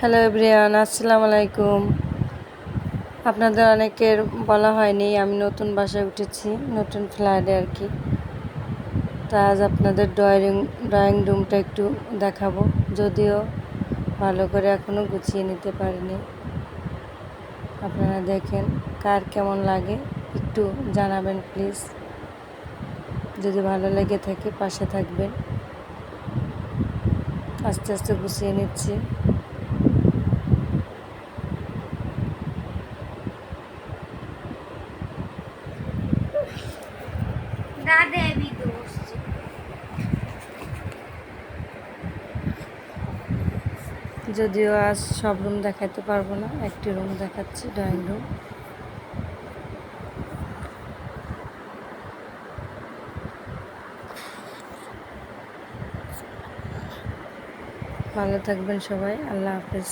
Hello everyone আসসালামু আলাইকুম আপনাদের অনেকের বলা হয়নি, আমি নতুন বাসায় উঠেছি, নতুন ফ্ল্যাটে আর কি। তা আজ আপনাদের ড্রয়িং ড্রয়িং রুমটা একটু দেখাবো, যদিও ভালো করে এখনও গুছিয়ে নিতে পারিনি। আপনারা দেখেন কার কেমন লাগে, একটু জানাবেন প্লিজ যদি ভালো লেগে থাকে, পাশে থাকবেন। আস্তে আস্তে গুছিয়ে নিচ্ছি। যদিও আজ সব রুম দেখাতে পারব না, একটি রুম দেখাচ্ছি ড্রয়িং রুম ভালো থাকবেন সবাই, আল্লাহ হাফেজ।